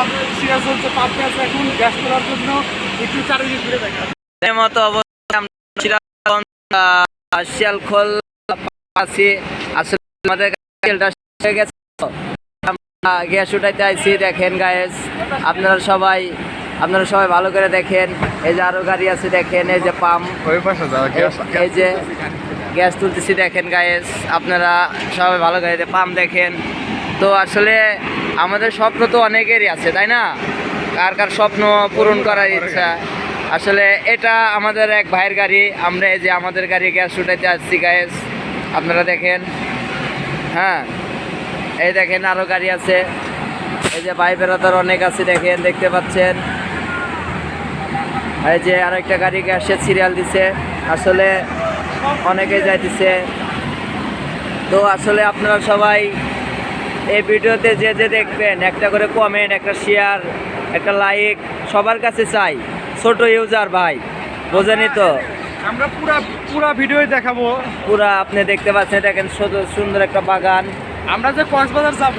আর serious হচ্ছে পাম্পে আছে এখন গ্যাস তোলার জন্য একটু চারিদিকে ঘুরে দেখা এর মতো অবস্থা আমরা শিয়ালখোল আছি। আসলে আমাদের তেলটা শেষ গেছে। আমরা গ্যাস উঠাইতে আইছি দেখেন গায়েস আপনারা সবাই আপনারা সবাই ভালো করে দেখেন। এই যে আরও গাড়ি আছে দেখেন এই যে পাম্প। এই যে গ্যাস তুলতেছি দেখেন গায়েস আপনারা সবাই ভালো করে পাম্প দেখেন। তো আসলে আমাদের স্বপ্ন তো অনেকেরই আছে, তাই না? কার কার স্বপ্ন পূরণ করার ইচ্ছা। আসলে এটা আমাদের এক ভাইয়ের গাড়ি, আমরা এই যে আমাদের গাড়ি গ্যাস উঠাইতে আসছি গ্যাস আপনারা দেখেন। হ্যাঁ এই দেখেন আরও গাড়ি আছে। এই যে ভাই বেড়াতার অনেক আছে, দেখেন, দেখতে পাচ্ছেন। এই যে আরেকটা গাড়ি গ্যাসের সিরিয়াল দিছে। আসলে অনেকে যাইতেছে। তো আসলে আপনারা সবাই এই ভিডিওতে যে যে দেখবেন একটা করে কমেন্ট একটা শেয়ার একটা লাইক সবার কাছে চাই। ছোট ইউজার ভাই বোঝেনি তো? আমরা পুরা পুরা ভিডিওই দেখাবো। পুরা আপনি দেখতে পাচ্ছেন দেখেন সুন্দর- সুন্দর একটা বাগান। আমরা যে কক্সবাজার যাব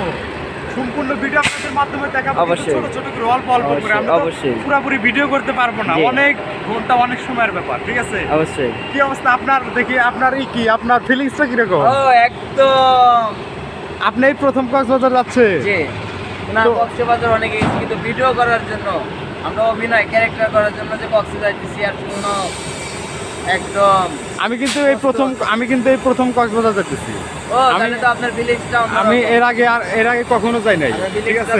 সম্পূর্ণ ভিডিও আপনাদের মাধ্যমে দেখাবো অবশ্যই। ছোট ছোট করে অল্প অল্প করে আমরা অবশ্যই। পুরোপুরি ভিডিও করতে পারব না। অনেক ঘণ্টা অনেক সময়ের ব্যাপার ঠিক আছে? অবশ্যই। কি অবস্থা আপনার? দেখি আপনার এই কি আপনার ফিলিংসটা কীরকম? ও একদম। আপনি এই প্রথম কক্সবাজার যাচ্ছে। জি। না কক্সবাজার অনেকে গেছি কিন্তু ভিডিও করার জন্য আমরা অভিনয় ক্যারেক্টার করার জন্য যে কক্সে যাইতেছি আর শূন্য একদম আমি কিন্তু এই প্রথম আমি কিন্তু এই প্রথম কক্সবাজার যাচ্ছি ও তাহলে তো আপনার ফিলিংসটা আমি এর আগে আর এর আগে কখনো যাই নাই ঠিক আছে?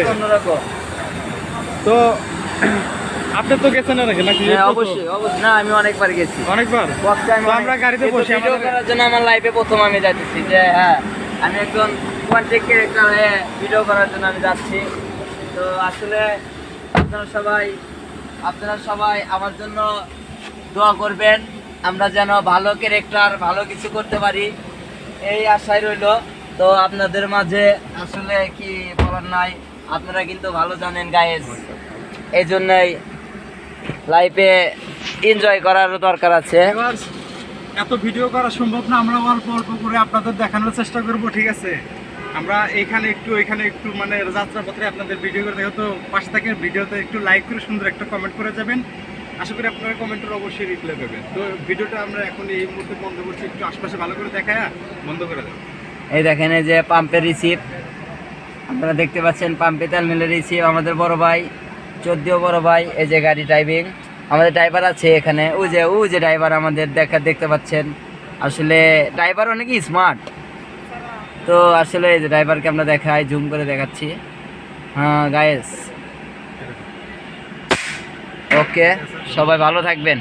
তো আপনি তো গেছেন আগে নাকি? হ্যাঁ অবশ্যই অবশ্যই। না আমি অনেকবার গেছি। অনেকবার? আমরা গাড়িতে বসে ভিডিও আমাদের- করার জন্য আমার লাইফে প্রথম আমি যাইতেছি যে হ্যাঁ আমি একজন ক্রিয়েটর হয়ে ভিডিও করার জন্য আমি যাচ্ছি। তো আসলে আপনারা সবাই আপনারা সবাই আমার জন্য দোয়া করবেন। আমরা যেন ভালো ক্যারেক্টার ভালো কিছু করতে পারি। এই আশায় রইল। তো আপনাদের মাঝে আসলে কি বলার নাই, আপনারা কিন্তু ভালো জানেন গায়েস এই জন্যই লাইফে এনজয় করারও দরকার আছে। এত ভিডিও করা সম্ভব না, আমরা অল্প অল্প করে আপনাদের দেখানোর চেষ্টা করব, ঠিক আছে? আমরা এখানে একটু এখানে একটু মানে যাত্রাপত্রে আপনাদের ভিডিও করে দেখো তো পাশ থেকে ভিডিওতে একটু লাইক করে সুন্দর একটা কমেন্ট করে যাবেন। আশা করি আপনারা কমেন্টের অবশ্যই রিপ্লাই পাবেন। তো ভিডিওটা আমরা এখন এই মুহূর্তে বন্ধ করছি। একটু আশপাশে ভালো করে দেখায় বন্ধ করে দেবো এই দেখেন এই যে পাম্পের রিসিভ আপনারা দেখতে পাচ্ছেন পাম্পে তেল মিলের রিসিভ আমাদের বড় ভাই চোদ্দও বড় ভাই, এই যে গাড়ি ড্রাইভিং আমাদের ড্রাইভার আছে এখানে। ও যে ও যে ড্রাইভার আমাদের দেখা, দেখতে পাচ্ছেন। আসলে ড্রাইভার অনেক স্মার্ট তো আসলে ড্রাইভারকে আমরা দেখাই জুম করে দেখাচ্ছি। হ্যাঁ গায়েস ওকে সবাই ভালো থাকবেন।